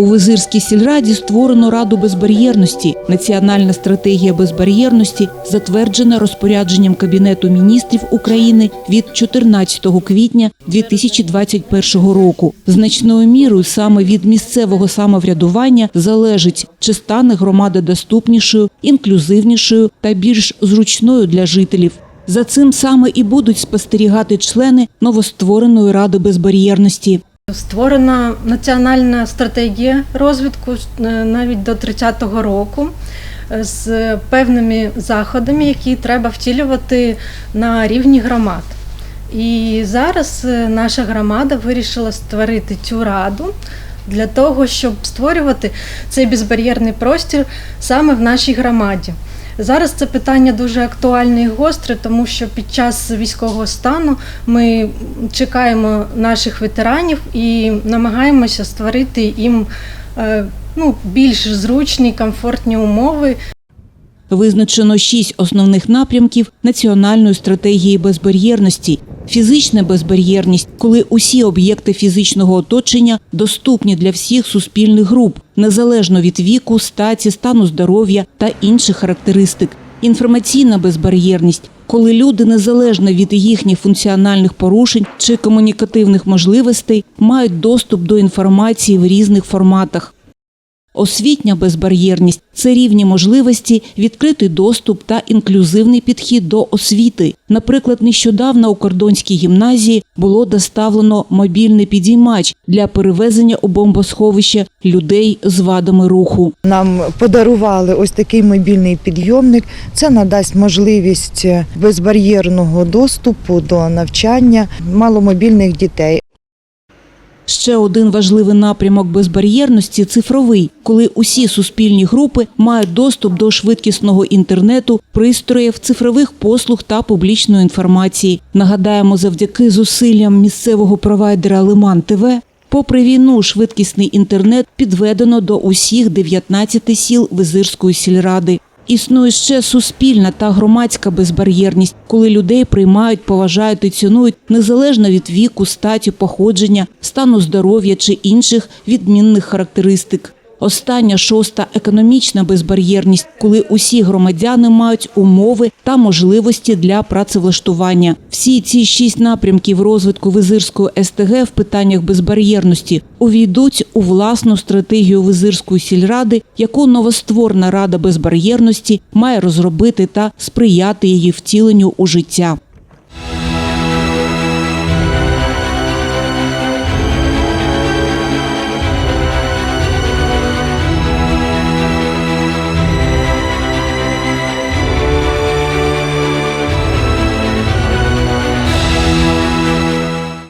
У Визирській сільраді створено Раду безбар'єрності. Національна стратегія безбар'єрності затверджена розпорядженням Кабінету міністрів України від 14 квітня 2021 року. Значною мірою саме від місцевого самоврядування залежить, чи стане громада доступнішою, інклюзивнішою та більш зручною для жителів. За цим саме і будуть спостерігати члени новоствореної ради безбар'єрності. Створена національна стратегія розвитку е, навіть до 30-го року е, з певними заходами, які треба втілювати на рівні громад. І зараз е, наша громада вирішила створити цю раду для того, щоб створювати цей безбар'єрний простір саме в нашій громаді. Зараз це питання дуже актуальне і гостре, тому що під час військового стану ми чекаємо наших ветеранів і намагаємося створити їм е, ну, більш зручні, комфортні умови Визначено шість основних напрямків національної стратегії безбар'єрності. Фізична безбар'єрність, коли усі об'єкти фізичного оточення доступні для всіх суспільних груп, незалежно від віку, статі, стану здоров'я та інших характеристик. Інформаційна безбар'єрність, коли люди незалежно від їхніх функціональних порушень чи комунікативних можливостей мають доступ до інформації в різних форматах. Освітня безбар'єрність це рівні можливості, відкритий доступ та інклюзивний підхід до освіти. Наприклад, нещодавно у кордонській гімназії було доставлено мобільний підіймач для перевезення у бомбосховище людей з вадами руху. Нам подарували ось такий мобільний підйомник. Це надасть можливість безбар'єрного доступу до навчання маломобільних дітей. Ще один важливий напрямок безбар'єрності цифровий, коли усі суспільні групи мають доступ до швидкісного інтернету, пристроїв, цифрових послуг та публічної інформації. Нагадаємо, завдяки зусиллям місцевого провайдера Лиман ТВ. Попри війну, швидкісний інтернет підведено до усіх 19 сіл Визирської сільради. Існує ще суспільна та громадська безбар'єрність, коли людей приймають, поважають і цінують незалежно від віку, статі, походження, стану здоров'я чи інших відмінних характеристик. Остання шоста економічна безбар'єрність, коли усі громадяни мають умови та можливості для працевлаштування. Всі ці шість напрямків розвитку Визирської СТГ в питаннях безбар'єрності увійдуть у власну стратегію Визирської сільради, яку новостворена рада безбар'єрності має розробити та сприяти її втіленню у життя.